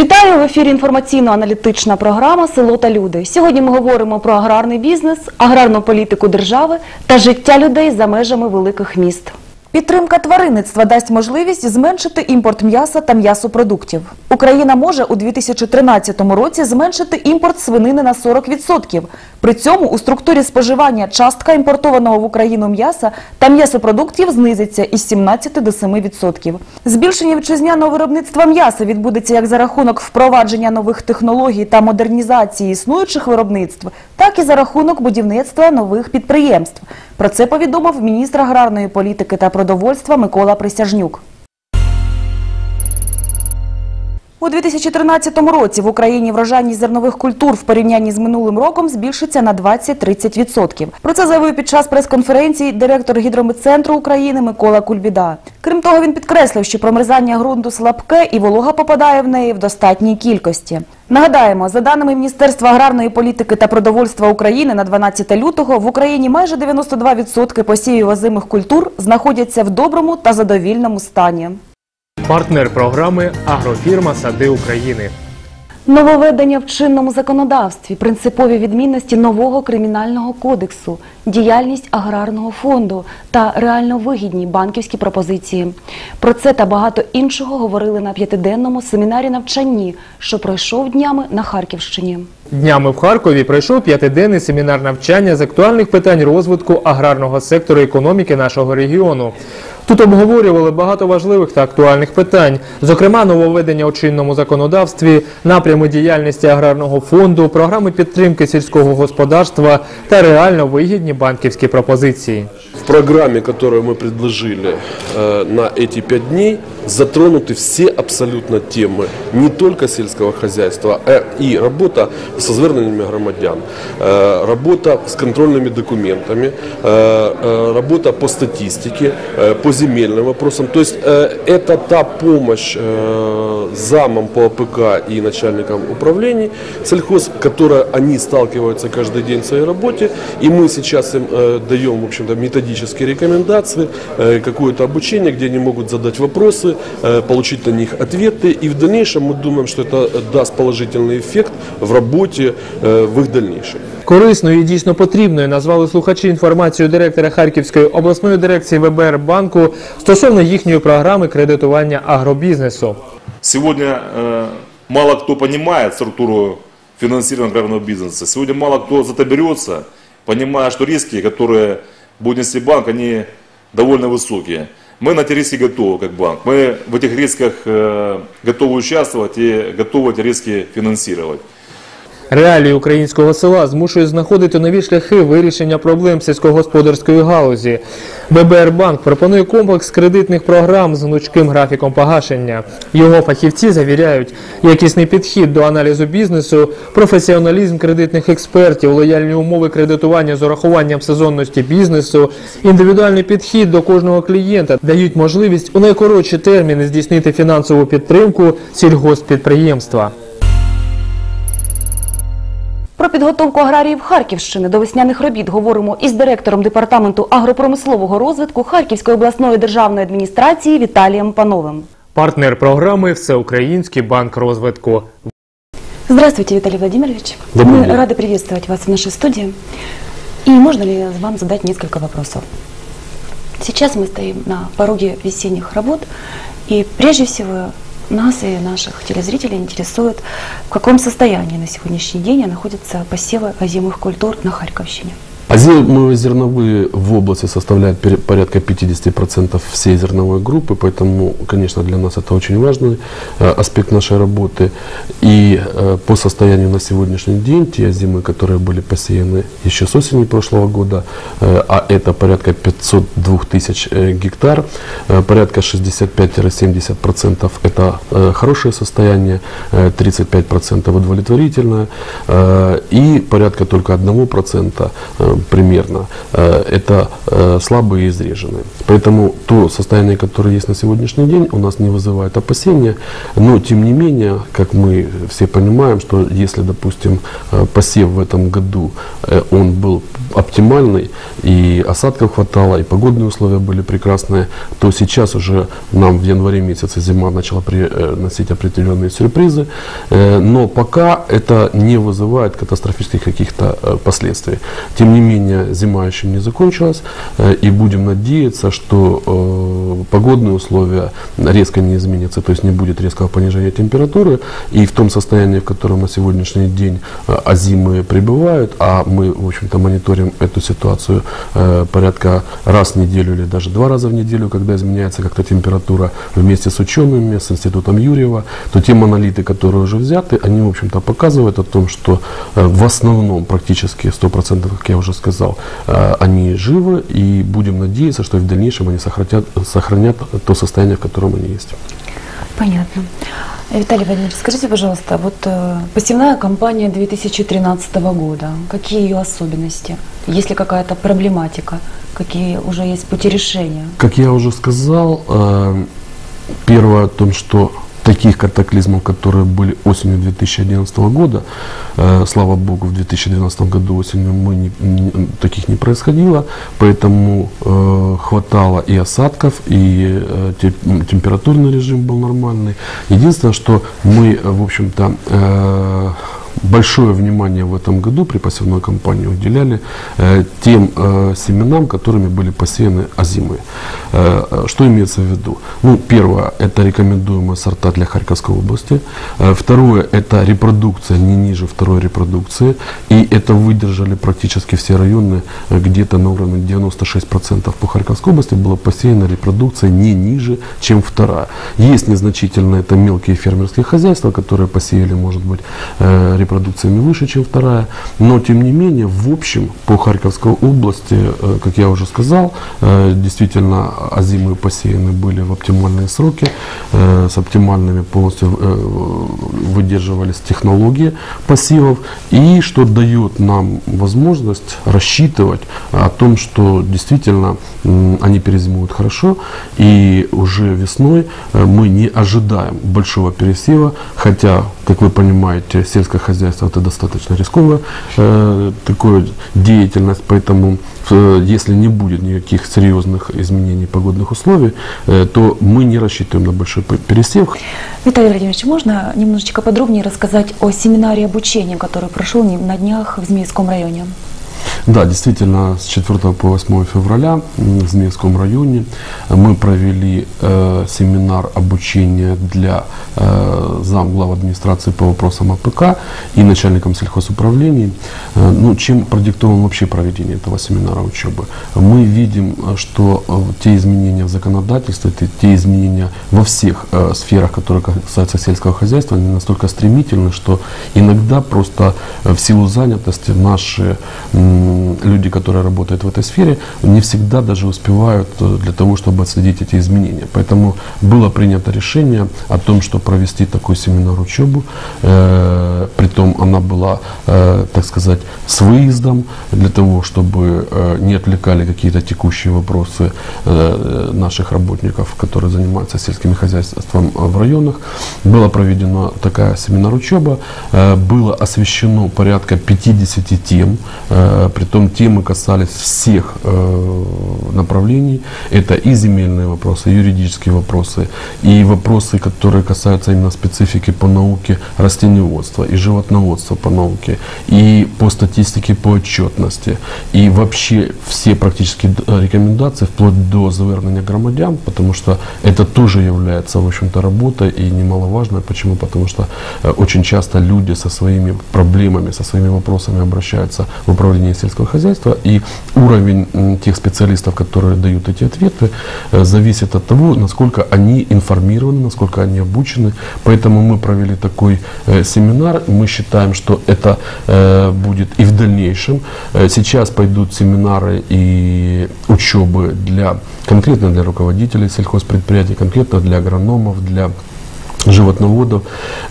Вітаю в ефірі інформаційно-аналітична програма Село та люди. Сьогодні ми говоримо про аграрний бізнес, аграрну політику держави та життя людей за межами великих міст. Підтримка тваринництва дасть можливість зменшити імпорт м'яса та м'ясопродуктів. Україна може у 2013 році зменшити імпорт свинини на 40%. При цьому у структурі споживання частка імпортованого в Україну м'яса та м'ясопродуктів знизиться із 17 до 7%. Збільшення вітчизняного виробництва м'яса відбудеться як за рахунок впровадження нових технологій та модернізації існуючих виробництв, так і за рахунок будівництва нових підприємств. Про це повідомив міністр аграрної політики та продовольства Микола Присяжнюк. У 2013 році в Україні врожайність зернових культур в порівнянні з минулим роком збільшиться на 20-30%. Про це заявив під час прес-конференції директор гідрометцентру України Микола Кульбіда. Крім того, він підкреслив, що промерзання ґрунту слабке і волога попадає в неї в достатній кількості. Нагадаємо, за даними Міністерства аграрної політики та продовольства України на 12 лютого в Україні майже 92% посівів озимих культур знаходяться в доброму та задовільному стані. Партнер програми Агрофірма Сади України. Нововведення в чинному законодавстві, принципові відмінності нового кримінального кодексу, діяльність аграрного фонду та реально вигідні банківські пропозиції. Про це та багато іншого говорили на п'ятиденному семінарі навчанні, що пройшов днями на Харківщині. Днями в Харкові пройшов п'ятиденний семінар навчання з актуальних питань розвитку аграрного сектору економіки нашого регіону. Тут обговорювали багато важливих та актуальних питань, зокрема нововведення у чинному законодавстві, напрями діяльності аграрного фонду, програми підтримки сільського господарства та реально вигідні банківські пропозиції. В программе, которую мы предложили э, на эти пять дней, затронуты все абсолютно темы, не только сельского хозяйства, а и работа со зверненнями громадян, э, работа с контрольными документами, э, э, работа по статистике, по земельным вопросам. То есть это та помощь замам по АПК и начальникам управлений сельхоз, которая они сталкиваются каждый день в своей работе, и мы сейчас им даем, в общем-то, методические рекомендации, какое-то обучение, где они могут задать вопросы, э, получить на них ответы, и в дальнейшем мы думаем, что это даст положительный эффект в работе э, в их дальнейшем. Корисною і дійсно потрібною назвали слухачі інформацію директора Харківської обласної дирекції ВБР банку стосовно їхньої програми кредитування агробізнесу. Сегодня э, мало кто понимает структуру финансирования аграрного бизнеса. Сегодня мало кто затоберется, понимая, что риски, которые будет нести банк, они довольно высокие. Мы на эти риски готовы, как банк. Мы в этих рисках э, готовы участвовать и готовы эти риски финансировать. Реалії українського села змушують знаходити нові шляхи вирішення проблем сільськогосподарської галузі. ББР Банк пропонує комплекс кредитних програм з гнучким графіком погашення. Його фахівці завіряють якісний підхід до аналізу бізнесу, професіоналізм кредитних експертів, лояльні умови кредитування з урахуванням сезонності бізнесу, індивідуальний підхід до кожного клієнта дають можливість у найкоротші терміни здійснити фінансову підтримку сільгосппідприємства. Про підготовку аграріїв Харківщини до весняних робіт говоримо із директором департаменту агропромислового розвитку Харківської обласної державної адміністрації Віталієм Пановим. Партнер програми Всеукраїнський банк розвитку. Здравствуйте, Виталий Владимирович. Добрый Мы день. рады приветствовать вас в нашей студии. И можно ли вам задать несколько вопросов? Сейчас мы стоим на пороге весенних работ, и прежде всего нас и наших телезрителей интересует, в каком состоянии на сегодняшний день находятся посевы озимых культур на Харьковщине. Озимые зерновые в области составляют порядка 50% всей зерновой группы, поэтому, конечно, для нас это очень важный э, аспект нашей работы. И э, по состоянию на сегодняшний день, те озимы, которые были посеяны еще с осени прошлого года, э, а это порядка 502 тысяч гектар, порядка 65-70% это хорошее состояние, э, 35% удовлетворительное, и порядка только 1% э, примерно э, это э, слабые и изреженные. Поэтому то состояние, которое есть на сегодняшний день, у нас не вызывает опасения, но тем не менее, как мы все понимаем, что если, допустим, э, посев в этом году он был оптимальный, и осадков хватало, и погодные условия были прекрасные, то сейчас уже нам в январе месяце зима начала приносить определенные сюрпризы, но пока это не вызывает катастрофических каких-то последствий. Тем не менее, зима еще не закончилась, э, и будем надеяться, что э, погодные условия резко не изменятся, то есть не будет резкого понижения температуры, и в том состоянии, в котором на сегодняшний день э, озимы пребывают, а мы, в общем-то, мониторим эту ситуацию э, порядка раз в неделю или даже два раза в неделю, когда изменяется как-то температура вместе с учеными, с институтом Юрьева, то те монолиты, которые уже взяты, они, в общем-то, показывают о том, что э, в основном, практически 100%, как я уже сказал, они живы, и будем надеяться, что в дальнейшем они сохранят, сохранят то состояние, в котором они есть. Понятно. Виталий Владимирович, скажите, пожалуйста, вот э, посевная кампания 2013 года, какие ее особенности? Есть ли какая-то проблематика? Какие уже есть пути решения? Как я уже сказал, э, первое о том, что таких катаклизмов, которые были осенью 2011 года, э, слава богу, в 2012 году осенью мы не, таких не происходило, поэтому э, хватало и осадков, и э, температурный режим был нормальный. Единственное, что мы, в общем-то, большое внимание в этом году при посевной кампании уделяли э, тем э, семенам, которыми были посеяны озимые. Э, э, что имеется в виду? Ну, первое, это рекомендуемые сорта для Харьковской области. Э, второе, это репродукция не ниже второй репродукции. И это выдержали практически все районы, э, где-то на уровне 96% по Харьковской области было посеяна репродукция не ниже, чем вторая. Есть незначительно это мелкие фермерские хозяйства, которые посеяли, может быть, э, репродукциями выше, чем вторая. Но, тем не менее, в общем, по Харьковской области, э, как я уже сказал, э, действительно, озимые посеяны были в оптимальные сроки, э, с оптимальными полностью выдерживались технологии посевов, и что дает нам возможность рассчитывать о том, что действительно они перезимуют хорошо, и уже весной мы не ожидаем большого пересева, хотя, как вы понимаете, сельское хозяйство это достаточно рисковая э, такая деятельность, поэтому э, если не будет никаких серьезных изменений погодных условий, э, то мы не рассчитываем на большой пересев. Виталий Владимирович, можно немножечко подробнее рассказать о семинаре обучения, который прошел на днях в Змеевском районе? Да, действительно, с 4 по 8 февраля в Змеевском районе мы провели э, семинар обучения для э, зам глав администрации по вопросам АПК и начальникам сельхозуправлений. Э, ну, чем продиктовано вообще проведение этого семинара учебы? Мы видим, э, что э, те изменения в законодательстве, те, те изменения во всех э, сферах, которые касаются сельского хозяйства, они настолько стремительны, что иногда просто э, в силу занятости наши м, люди, которые работают в этой сфере, не всегда даже успевают э, для того, чтобы отследить эти изменения. Поэтому было принято решение о том, что провести такой семинар учебу. Э, притом она была, э, так сказать, с выездом для того, чтобы э, не отвлекали какие-то текущие вопросы э, наших работников, которые занимаются сельским хозяйством в районах. Была проведена такая семинар-учеба, э, было освещено порядка 50 тем, э, притом темы касались всех э, направлений. Это и земельные вопросы, и юридические вопросы, и вопросы, которые касаются именно специфики по науке растениеводства, и животноводства по науке, и по статистике по отчетности, и вообще все практически д- рекомендации, вплоть до завернения громадян, потому что это тоже является, в общем-то, работой и немаловажной. Почему? Потому что э, очень часто люди со своими проблемами, со своими вопросами обращаются в управление сельского хозяйства, и уровень тех специалистов, которые дают эти ответы, э, зависит от того, насколько они информированы, насколько они обучены. Поэтому мы провели такой э, семинар. Мы считаем, что это э, будет и в дальнейшем. Сейчас пойдут семинары и учебы для конкретно для руководителей сельхозпредприятий, конкретно для агрономов, для животноводов,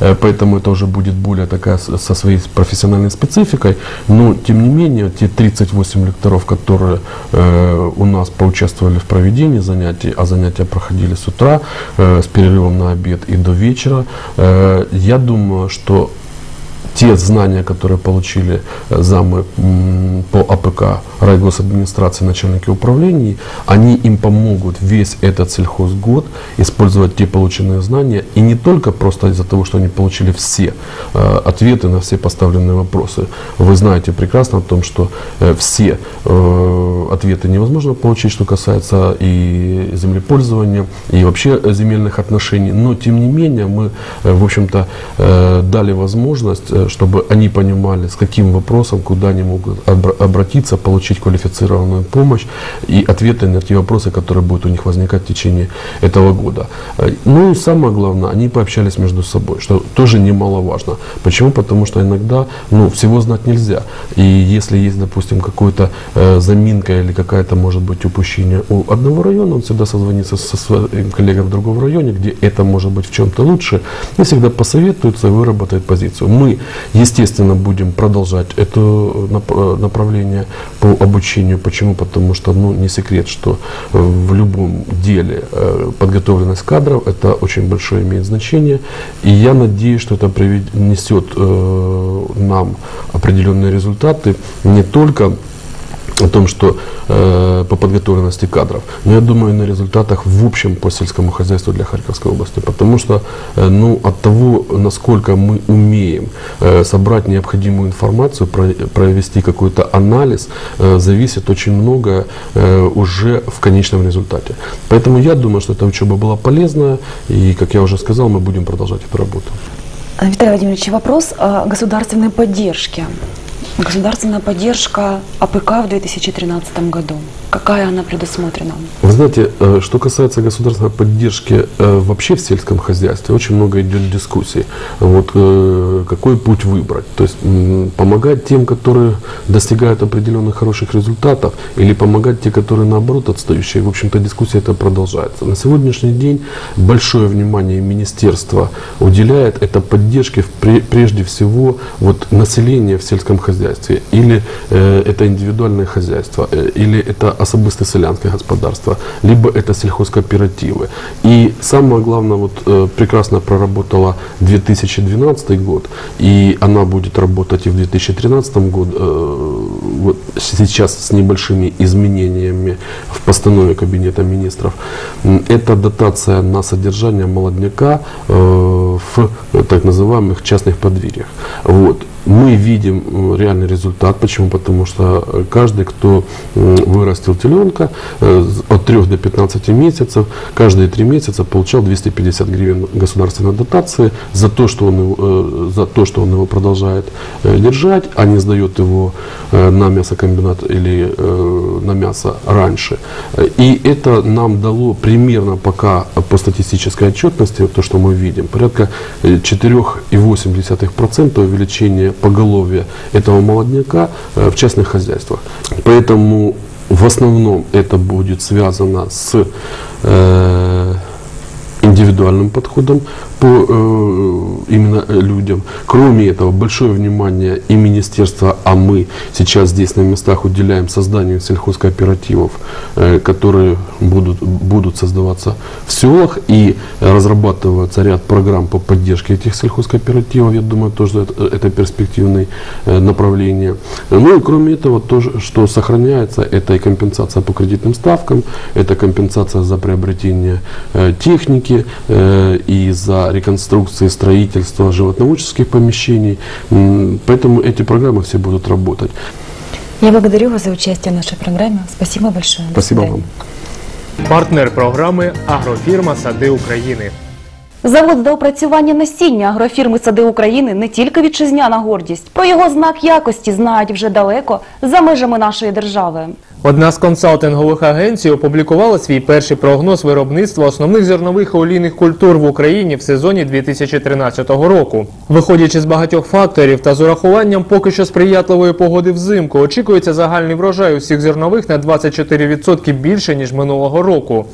Э, поэтому это уже будет более такая со своей профессиональной спецификой, но тем не менее те 38 лекторов, которые э, у нас поучаствовали в проведении занятий, а занятия проходили с утра, э, с перерывом на обед и до вечера, э, я думаю, что те знания, которые получили э, замы по АПК райгосадминистрации, начальники управлений, они им помогут весь этот сельхозгод использовать те полученные знания, и не только просто из-за того, что они получили все э, ответы на все поставленные вопросы. Вы знаете прекрасно о том, что э, все э, ответы невозможно получить, что касается и землепользования, и вообще земельных отношений, но тем не менее мы, э, в общем-то, э, дали возможность, э, чтобы они понимали, с каким вопросом, куда они могут обра- обратиться, получить квалифицированную помощь и ответы на те вопросы, которые будут у них возникать в течение этого года. Ну и самое главное, они пообщались между собой, что тоже немаловажно. Почему? Потому что иногда ну, всего знать нельзя. И если есть, допустим, какой-то э, заминка или какая-то, может быть, упущение у одного района, он всегда созвонится со своим коллегой в другом районе, где это может быть в чем-то лучше, и всегда посоветуется и выработает позицию. Мы, естественно, будем продолжать это нап- э, направление по обучению. Почему? Потому что, ну, не секрет, что э, в любом деле э, подготовленность кадров это очень большое имеет значение. И я надеюсь, что это принесет э, нам определенные результаты не только о том, что э, по подготовленности кадров, но я думаю на результатах в общем по сельскому хозяйству для Харьковской области, потому что э, ну, от того, насколько мы умеем э, собрать необходимую информацию, про- провести какой-то анализ, э, зависит очень многое э, уже в конечном результате. Поэтому я думаю, что эта учеба была полезная, и, как я уже сказал, мы будем продолжать эту работу. А, Виталий Владимирович, вопрос о государственной поддержке. Государственная поддержка АПК в 2013 году. Какая она предусмотрена? Вы знаете, э, что касается государственной поддержки э, вообще в сельском хозяйстве, очень много идет дискуссий. Вот э, какой путь выбрать? То есть помогать тем, которые достигают определенных хороших результатов, или помогать те, которые наоборот отстающие. В общем-то, дискуссия эта продолжается. На сегодняшний день большое внимание министерство уделяет это поддержке прежде всего вот населения в сельском хозяйстве. Или э, это индивидуальное хозяйство, э, или это особисте селянское господарство, либо это сельхозкооперативы. И самое главное, вот э, прекрасно проработала 2012 год, и она будет работать и в 2013 году, э, вот сейчас с небольшими изменениями в постанове Кабинета министров. Это дотация на содержание молодняка э, в э, так называемых частных подвір'ях. Вот. Мы видим м, реальный результат. Почему? Потому что э, каждый, кто вырастил теленка э, от 3 до 15 месяцев, каждые 3 месяца получал 250 гривен государственной дотации за то, что он его, э, за то, что он его продолжает э, держать, а не сдает его э, на мясокомбинат или э, на мясо раньше. Э, И это нам дало примерно пока по статистической отчетности, то, что мы видим, порядка э, 4,8% увеличения поголовья этого молодняка э, в частных хозяйствах. Поэтому в основном это будет связано с э, индивидуальным подходом по э, именно э, людям. Кроме этого, большое внимание и министерство, а мы сейчас здесь на местах уделяем созданию сельхозкооперативов, э, которые будут, будут создаваться в селах и разрабатывается ряд программ по поддержке этих сельхозкооперативов. Я думаю, тоже это, это перспективное э, направление. Ну и кроме этого, тоже, что сохраняется, это и компенсация по кредитным ставкам, это компенсация за приобретение э, техники и за реконструкции, строительство животноводческих помещений. М, Поэтому эти программы все будут работать. Я благодарю вас за участие в нашей программе. Спасибо большое. До Спасибо свидания. вам. Партнер програми Агрофірма Сади України. Завод з доопрацювання насіння агрофірми Сади України не тільки вітчизняна гордість. Про його знак якості знають вже далеко за межами нашої держави. Одна з консалтингових агенцій опублікувала свій перший прогноз виробництва основних зернових і олійних культур в Україні в сезоні 2013 року. Виходячи з багатьох факторів та з урахуванням поки що сприятливої погоди взимку, очікується загальний врожай усіх зернових на 24% більше ніж минулого року.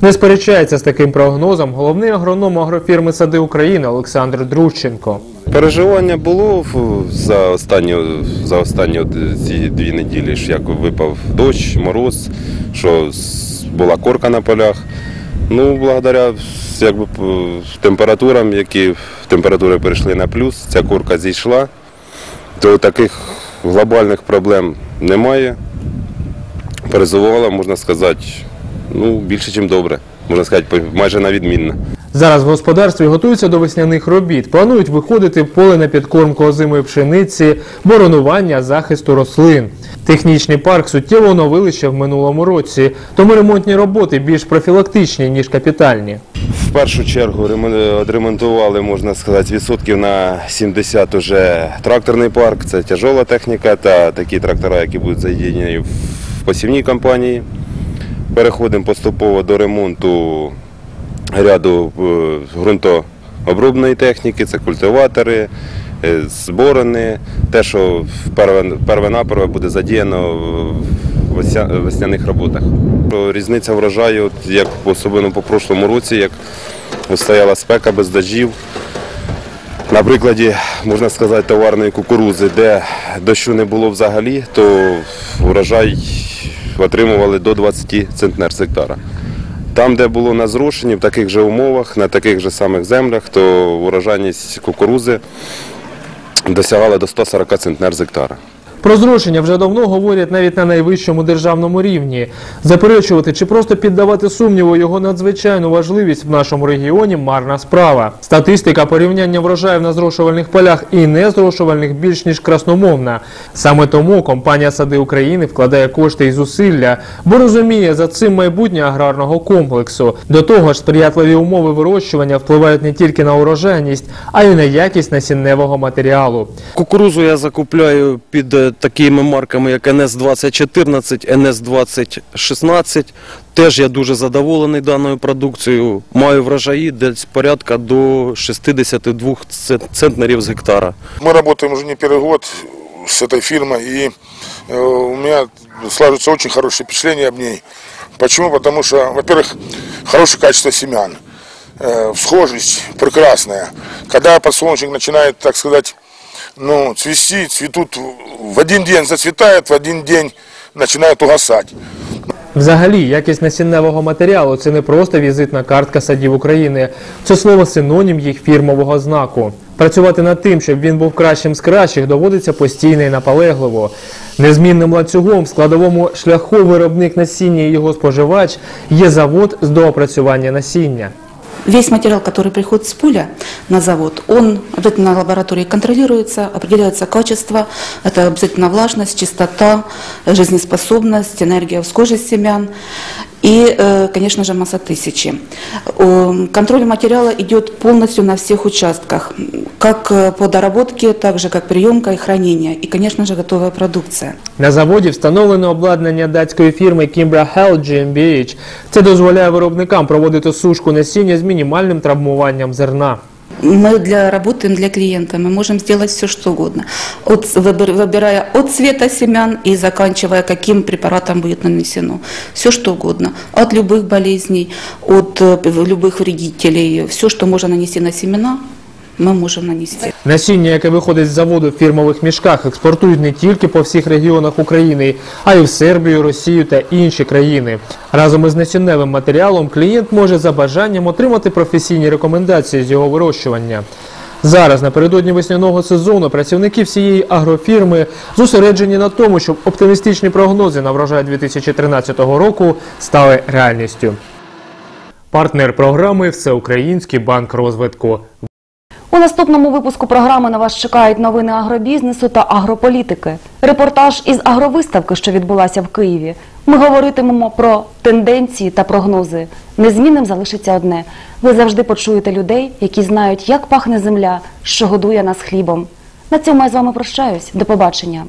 Не сперечається з таким прогнозом головний агроном агрофірми Сади України Олександр Друщенко. Переживання було за останні, за останні ці дві неділі, ж як випав дощ, мороз, що була корка на полях. Ну, благодаря якби, температурам, які температури перейшли на плюс, ця корка зійшла, то таких глобальних проблем немає. Перезувала, можна сказати, ну, більше, ніж добре. Можна сказати, майже на відмінно. Зараз в господарстві готуються до весняних робіт. Планують виходити в поле на підкормку озимої пшениці, боронування, захисту рослин. Технічний парк суттєво оновили ще в минулому році, тому ремонтні роботи більш профілактичні, ніж капітальні. В першу чергу ремон- відремонтували, можна сказати, відсотків на 70 уже тракторний парк. Це тяжола техніка та такі трактора, які будуть задіяні в посівній компанії. Переходимо поступово до ремонту ряду е, ґрунтообробної техніки, це культиватори, е, зборони, те, що перве-наперво буде задіяно в весняних роботах. Різниця врожаю, як особливо по прошлому році, як стояла спека без дождів. На прикладі, можна сказати, товарної кукурузи, де дощу не було взагалі, то врожай отримували до 20 центнер з гектара. Там, де було на зрошенні, в таких же умовах, на таких же самих землях, то урожайність кукурузи досягала до 140 центнер з гектара. Про зрошення вже давно говорять навіть на найвищому державному рівні. Заперечувати чи просто піддавати сумніву його надзвичайну важливість в нашому регіоні марна справа. Статистика порівняння врожаїв на зрошувальних полях і незрошувальних більш ніж красномовна. Саме тому компанія Сади України вкладає кошти і зусилля, бо розуміє за цим майбутнє аграрного комплексу. До того ж, сприятливі умови вирощування впливають не тільки на урожайність, а й на якість насінневого матеріалу. Кукурузу я закупляю під е, такими марками, як НС-2014, НС-2016. Теж я дуже задоволений даною продукцією. Маю врожаї десь порядка до 62 ц- центнерів з гектара. Мы работаем уже не первый год с этой фирмой, и э, у меня сложится очень хорошее впечатление об ней. Почему? Потому что, во-первых, хорошее качество семян, э, всхожесть прекрасная. Когда подсолнечник начинает, так сказать, ну, цвести, цветут в один день зацветает, в один день начинает угасать. Взагалі, якість насінневого матеріалу це не просто візитна картка садів України. Це слово синонім їх фірмового знаку. Працювати над тим, щоб він був кращим з кращих, доводиться постійно і наполегливо. Незмінним ланцюгом складовому шляху виробник насіння і його споживач є завод з доопрацювання насіння. Весь материал, который приходит с поля на завод, он обязательно на лаборатории контролируется, определяется качество, это обязательно влажность, чистота, жизнеспособность, энергия всхожесть семян и, э, конечно же, масса тысячи. О, Контроль материала идет полностью на всех участках, как э, по доработке, так же как приемка и хранение, и, конечно же, готовая продукция. На заводі встановлено обладнання датської фірми Kimbra Health GmbH. Це дозволяє виробникам проводити сушку насіння з мінімальним травмуванням зерна. Мы для, работаем для клиента, мы можем сделать все, что угодно, от, выбир- выбирая от цвета семян и заканчивая, каким препаратом будет нанесено. Все, что угодно. От любых болезней, от э, любых вредителей. Все, что можно нанести на семена, мы можем нанести. Насіння, яке виходить з заводу в фірмових мішках, експортують не тільки по всіх регіонах України, а й в Сербію, Росію та інші країни. Разом із насінневим матеріалом клієнт може за бажанням отримати професійні рекомендації з його вирощування. Зараз, напередодні весняного сезону, працівники всієї агрофірми зосереджені на тому, щоб оптимістичні прогнози на врожай 2013 року стали реальністю. Партнер програми Всеукраїнський банк розвитку. У наступному випуску програми на вас чекають новини агробізнесу та агрополітики. Репортаж із агровиставки, що відбулася в Києві. Ми говоритимемо про тенденції та прогнози. Незмінним залишиться одне: ви завжди почуєте людей, які знають, як пахне земля, що годує нас хлібом. На цьому я з вами прощаюсь. До побачення.